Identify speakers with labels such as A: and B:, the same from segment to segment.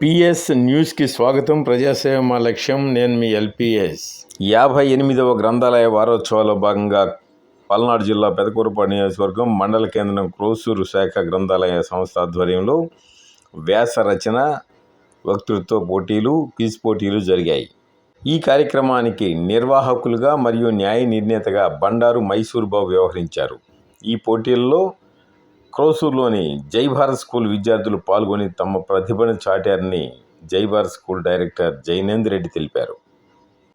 A: PS న్యూస్కి స్వాగతం. ప్రజాసేవ మా లక్ష్యం. నేను మీ ఎల్పిఎస్. యాభై ఎనిమిదవ గ్రంథాలయ వారోత్సవాల్లో భాగంగా పల్నాడు జిల్లా పెదకూరుపాడు నియోజకవర్గం మండల కేంద్రం క్రోసూరు శాఖ గ్రంథాలయ సంస్థ ఆధ్వర్యంలో వ్యాస రచన వక్తృత్వ పోటీలు క్విజ్ పోటీలు జరిగాయి. ఈ కార్యక్రమానికి నిర్వాహకులుగా మరియు న్యాయ నిర్ణేతగా బండారు మైసూర్ బాబు వ్యవహరించారు. ఈ పోటీల్లో క్రోసూర్లోని జై భారత్ స్కూల్ విద్యార్థులు పాల్గొని తమ ప్రతిభను చాటారని జై భారత్ స్కూల్ డైరెక్టర్ జైనేందర్ రెడ్డి తెలిపారు.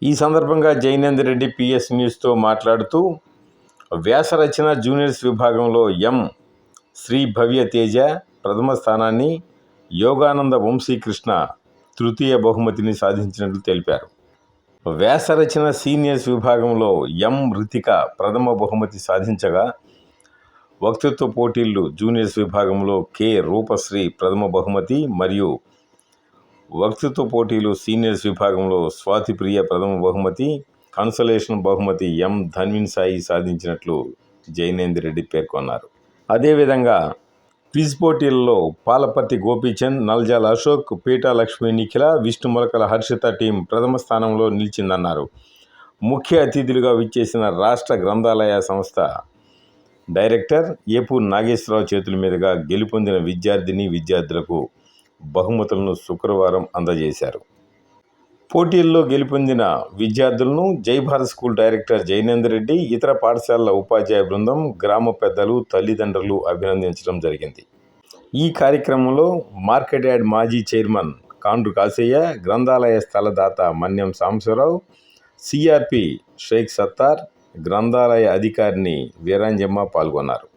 A: ఈ సందర్భంగా జైనేందర్ రెడ్డి పిఎస్ న్యూస్తో మాట్లాడుతూ వ్యాస రచన జూనియర్స్ విభాగంలో ఎం. శ్రీ భవ్య తేజ ప్రథమ స్థానాన్ని యోగానంద వంశీకృష్ణ తృతీయ బహుమతిని సాధించినట్లు తెలిపారు. వ్యాసరచన సీనియర్స్ విభాగంలో ఎం. రితిక ప్రథమ బహుమతి సాధించగా వక్తృత్వ పోటీలు జూనియర్స్ విభాగంలో కె. రూపశ్రీ ప్రథమ బహుమతి మరియు వక్తృత్వ పోటీలు సీనియర్స్ విభాగంలో స్వాతిప్రియ ప్రథమ బహుమతి కన్సలేషన్ బహుమతి ఎం. ధన్విన్ సాయి సాధించినట్లు జైనేందర్ రెడ్డి పేర్కొన్నారు. అదేవిధంగా క్విజ్ పోటీల్లో పాలపర్తి గోపీచంద్ నల్జాల అశోక్ పీటా లక్ష్మీ నిఖిల విష్ణు మొలకల హర్షిత టీం ప్రథమ స్థానంలో నిలిచిందన్నారు. ముఖ్య అతిథులుగా విచ్చేసిన రాష్ట్ర గ్రంథాలయ సంస్థ డైరెక్టర్ ఏపు నాగేశ్వరరావు చేతుల మీదుగా గెలుపొందిన విద్యార్థిని విద్యార్థులకు బహుమతులను శుక్రవారం అందజేశారు. పోటీల్లో గెలుపొందిన విద్యార్థులను జైభారత్ స్కూల్ డైరెక్టర్ జైనేందర్ రెడ్డి ఇతర పాఠశాలల ఉపాధ్యాయ బృందం గ్రామ పెద్దలు తల్లిదండ్రులు అభినందించడం జరిగింది. ఈ కార్యక్రమంలో మార్కెట్ యార్డ్ మాజీ చైర్మన్ కాండ్రు కాసయ్య గ్రంథాలయ స్థలదాత మన్యం సాంబశివరావు సిఆర్పి షేక్ సత్తార్ గ్రంథాలయ అధికారిని వీరాంజమ్మ పాల్గొన్నారు.